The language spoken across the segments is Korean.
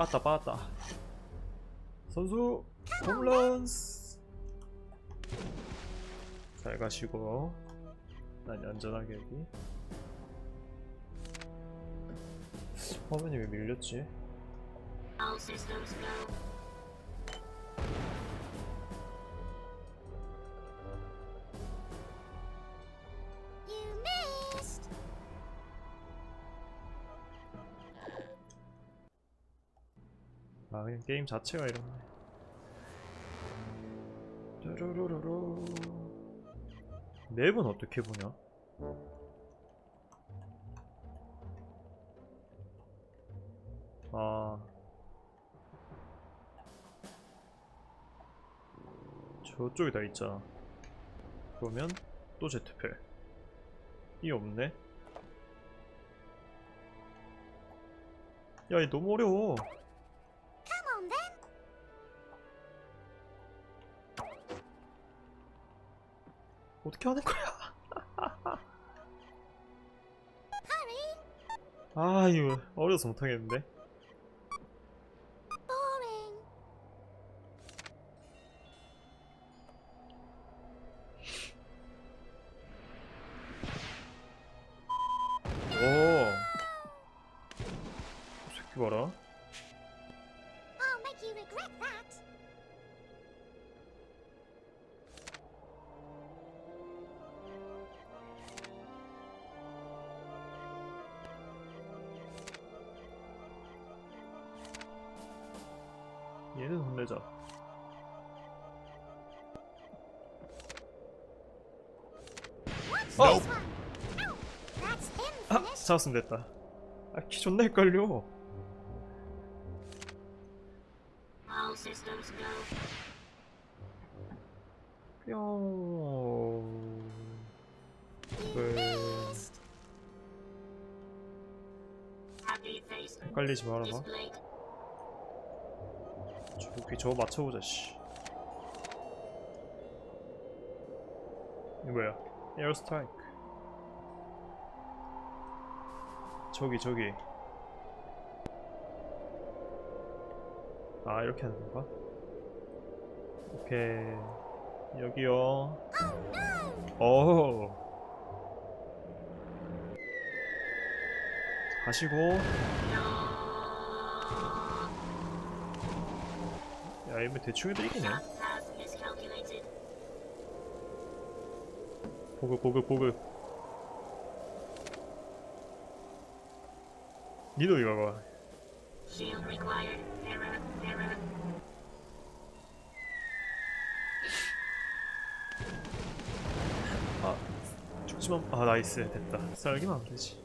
빠따 빠따 선수 홈런스. 잘 가시고 난 안전하게 여기. 화면이 왜 밀렸지? 게임 자체가 이렇네. 뾰로로로로 맵은 어떻게 보냐? 아. 저쪽에 다 있잖아. 그러면 또 제트팩 이 없네. 야 이 너무 어려워 어떻게 하는 거야? 아 이거 어려서 못하겠는데 Oh. him 아. 잡았으면 됐다 아 키 존나 헷갈려 All systems go. 뿅그 헷갈리지 말아봐. 저기 저거 맞춰보자 씨 이거 뭐야 에어 스트라이크. 저기 저기. 아 이렇게 하는 건가? 오케이. 여기요. 오 가시고. 야 이거 대충 해도 이기네 보급 보급 보급 니도 이거 봐. 아 죽지만 아 나이스. 됐다. 썰기만 하면 되지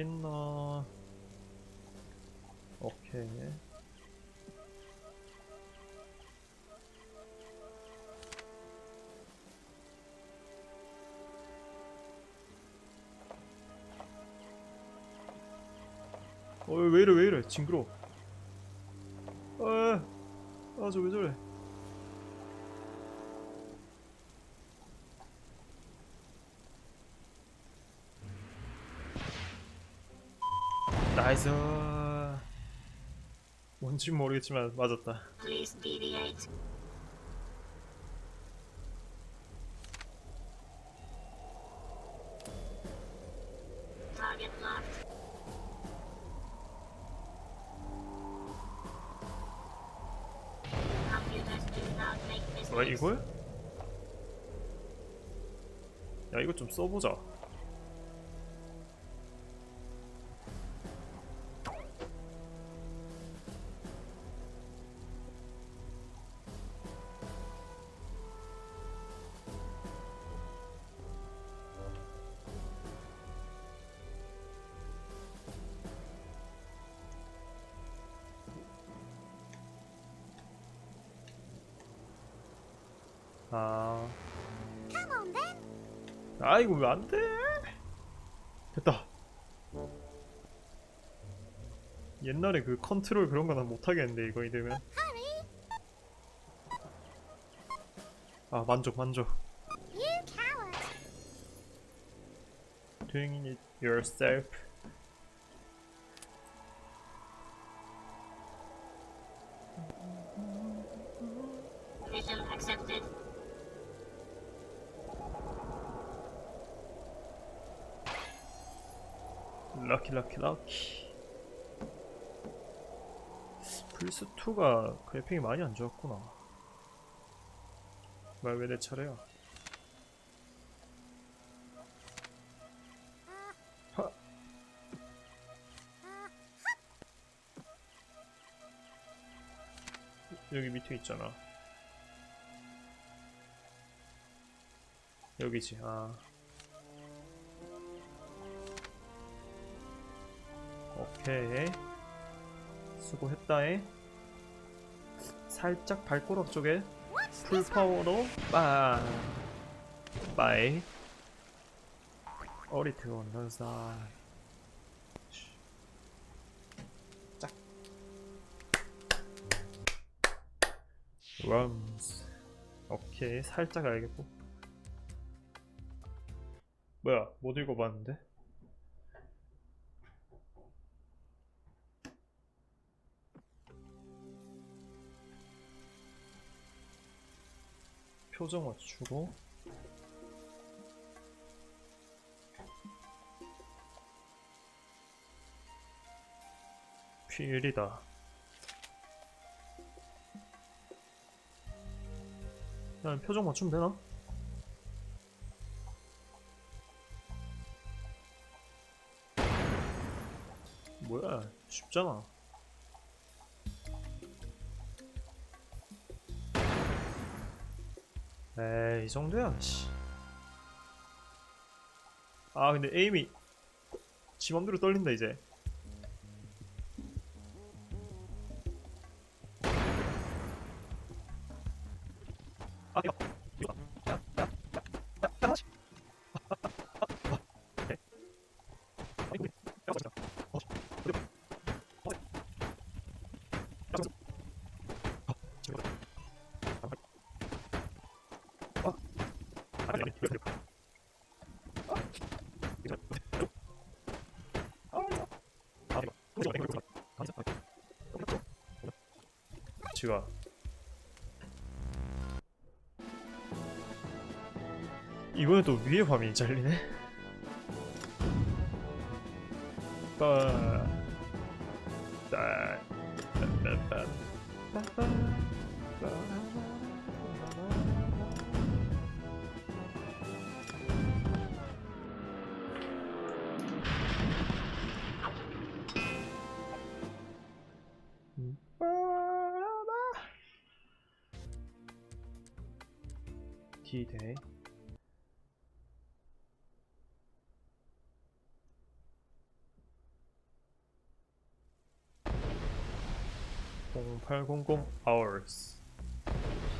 어딨나? 오케이. 어왜 이래 왜 이래? 징그러 아 아저 왜 저래 나이스 뭔지 모르겠지만 맞았다 Please deviate. Target locked. Computers do not make mistakes. 왜 이걸? 야 이거 좀 써보자 이거 왜 안 돼? 됐다. 옛날에 그 컨트롤 그런 거 난 못하겠는데 이거 이되면 아 만족 만족 Doing it yourself 럭키. 럭키 럭키 플스2가 그래픽이 많이 안 좋았구나. 말 왜 내 차례야? 하. 여기 밑에 있잖아. 여기지 아 오케이 수고했다에. 살짝 발꼬락 쪽에 What's 풀 this one? 파워로 빠 빠이 어리트 원던사. 짝. 럼스. 오케이 살짝 알겠고. 뭐야 못 읽어봤는데 표정 맞추고. 필이다. 난 표정 맞추면 되나? 뭐야 쉽잖아 정도야 씨. 아 근데 에임이 지 맘대로 떨린다 이제 지가 이번에 또 위에 화면이 잘리네. 빠. 따. 따 따 따. 따 따. D-Day 0800 hours.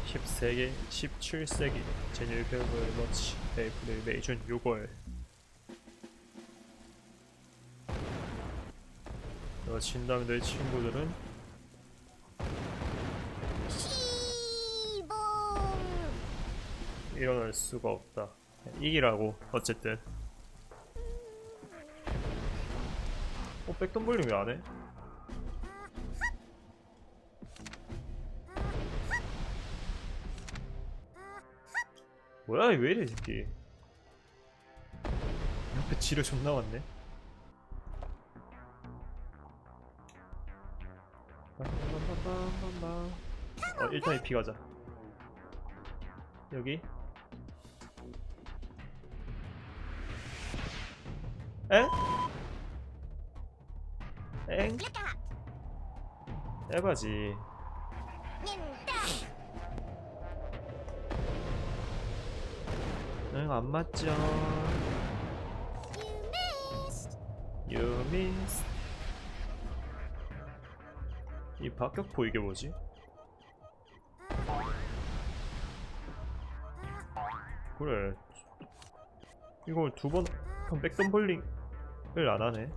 14개 17세기 제니얼 배우의 머치 에이프릴 메이 준 6월. 너 진다면 너희 친구들은 일어날 수가 없다. 이기라고 어쨌든. 어 백덤블링 왜 안 해? 뭐야 왜 이래 이 새끼? 옆에 지뢰 존나 왔네. 어 일단 이피 가자. 여기 에? 엥? Out. 에바지. 응 안 맞죠 You missed. 이 박격포 이게 뭐지? 그래 이걸 두번 백덤블링 힐 안하네.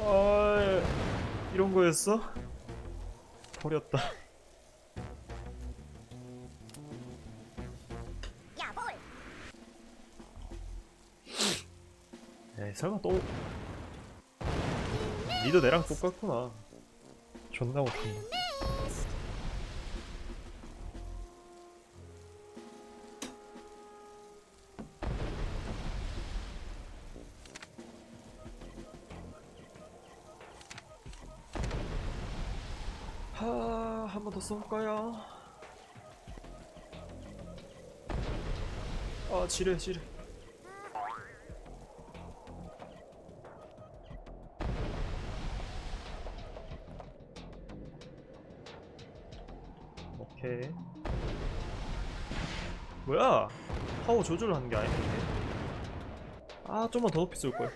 아 이런 거였어? 버렸다. 에이 설마 또 니도 내랑 똑같구나. 존나 못한다 번 더 쏠까요? 아 지뢰 지뢰. 오케이. 뭐야? 파워 조절하는 게 아닌데 아 좀만 더 높이 쏠걸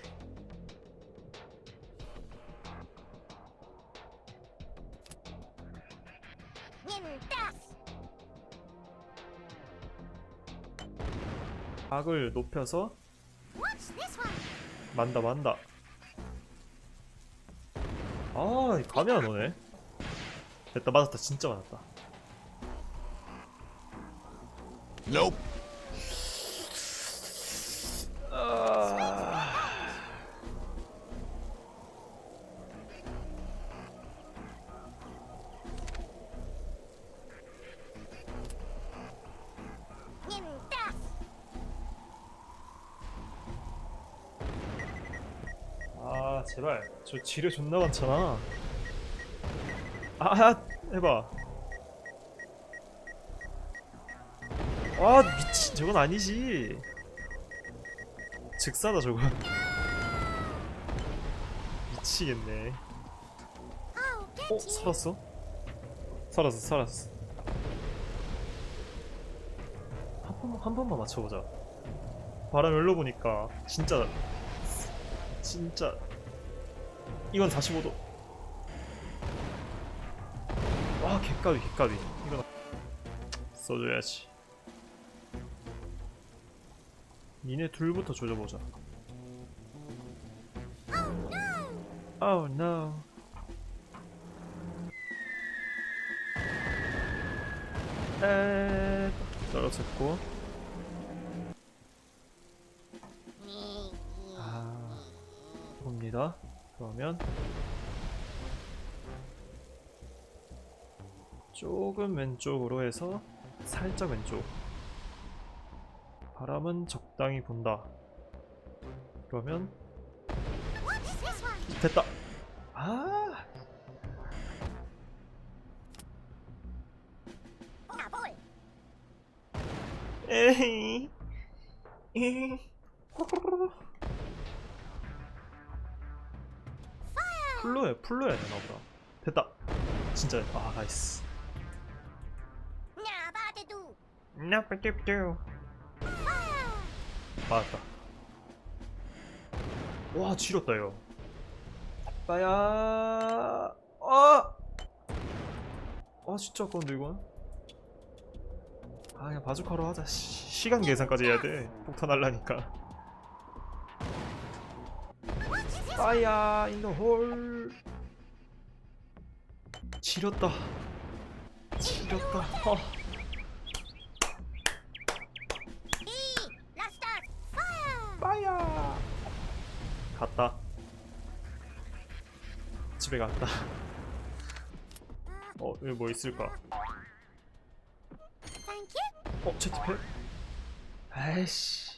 In death. 각을 높여서 What's this one? 만다 만다 아 감이 안 오네 됐다 맞았다 진짜 맞았다 Nope. 아 제발. 저 지뢰 존나 많잖아. 아 해봐. 아 미친 저건 아니지. 즉사다 저건. 미치겠네. 어? 살았어? 살았어 살았어. 한 번만 한 번만 맞춰보자. 바람 열로 보니까 진짜 진짜 이건 45도. 와 개까비 개까비. 이건 써줘야지. 니네 둘부터 조져보자. Oh no. 에 떨어졌고 그러면 조금 왼쪽으로 해서 살짝 왼쪽 바람은 적당히 분다 그러면? 됐다 아. 에이 에이 풀로 해 풀로 해야 되나 보다. 됐다. 진짜 아 나이스. 맞았다. 와 지렸다 이거. 빠야. 아! 아 진짜 아까운데 이건? 아 그냥 바주카로 하자. 시, 시간 계산까지 해야 돼. 폭탄 날라니까 파이어 인더 홀 지렸다 지렸다 어. E. Last start. Fire. 파이어 갔다 집에 갔다 어 여기 뭐 있을까. 어 제트팩 아이씨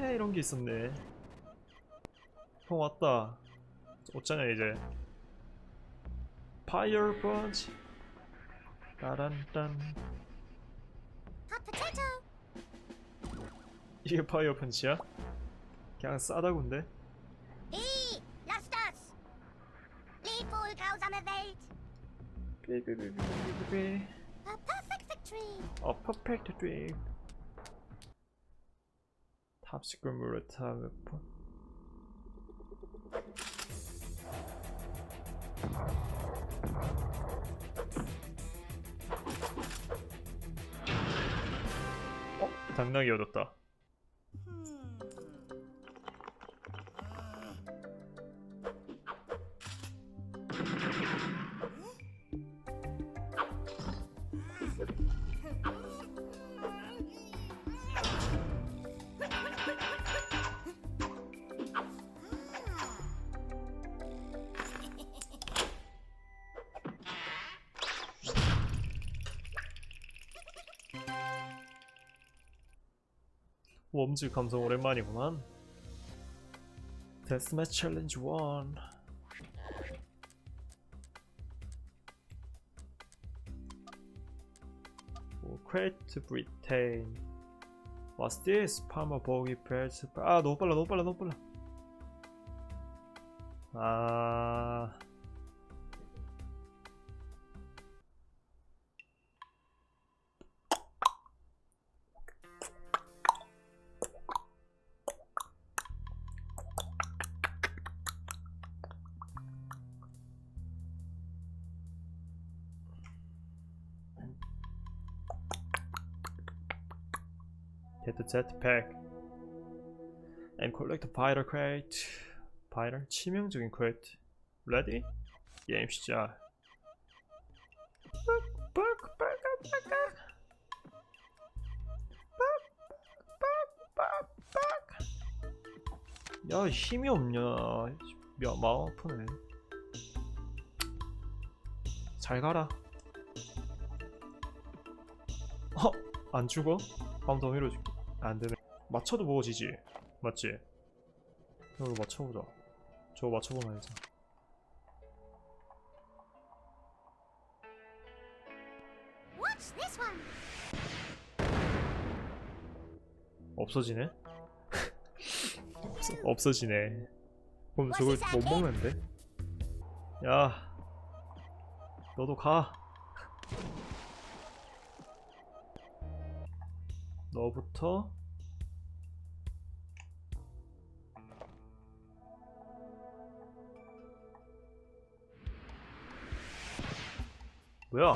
에 이런 게 있었네 형 왔다 어쩌냐 이제 파이어 펀치 따란딴. 이게 파이어 펀치야? 그냥 싸다군데 E. Last start. Lead full cows 드림 탑시클 무르타 웨폰 어? 당나귀 얻었다 웜즈 감성 오랜만이구만. 데스매치 챌린지 1. 크레이트 브리테인. What's this? 파머 보기 벨트. 아 너무 빨라 너무 빨라 너무 빨라. 아. The jetpack and collect the fighter crate. 파이터 치명적인 crate. Ready? 게임 시작. 야 힘이 없냐? 야 마음 아프네. 잘 가라. 어? 안 죽어? 한번 더 밀어줄게. 안 되네. 맞춰도 먹어지지. 맞지? 이거 맞춰보자. 저거 맞춰보면 알지. 없어지네? 없어, 없어지네. 그럼 저걸 못 먹는데? 야, 너도 가. 너부터 뭐야?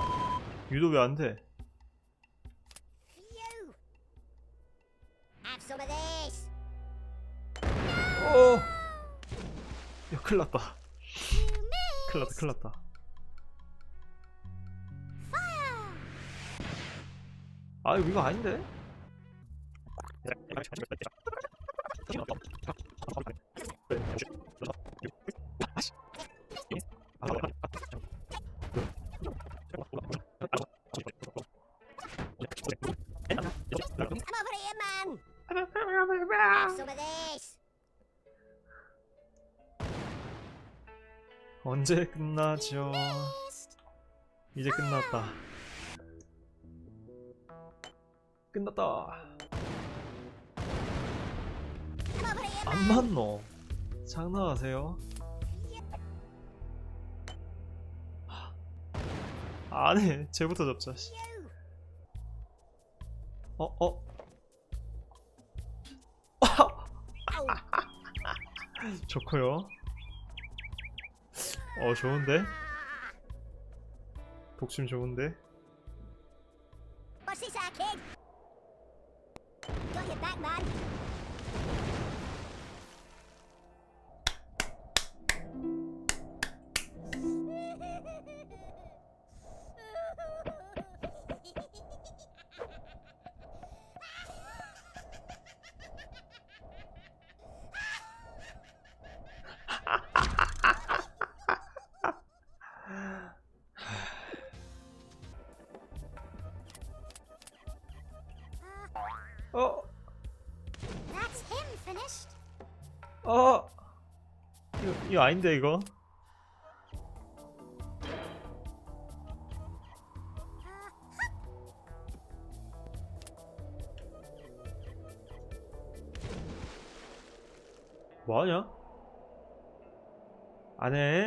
유도 왜 안 돼? 어! 야, 큰일 났다. 큰일 났다, 큰일 났다. 아, 이거 아닌데? 언제 끝나죠? 이제 끝났다. 끝났다. 안. 맞노? 장난하세요? 안해. 쟤부터 잡자. 어, 어. 좋고요. 어, 좋은데? 독심 좋은데? Back, man. 이거, 아닌데, 이거? 뭐하냐? 안 해?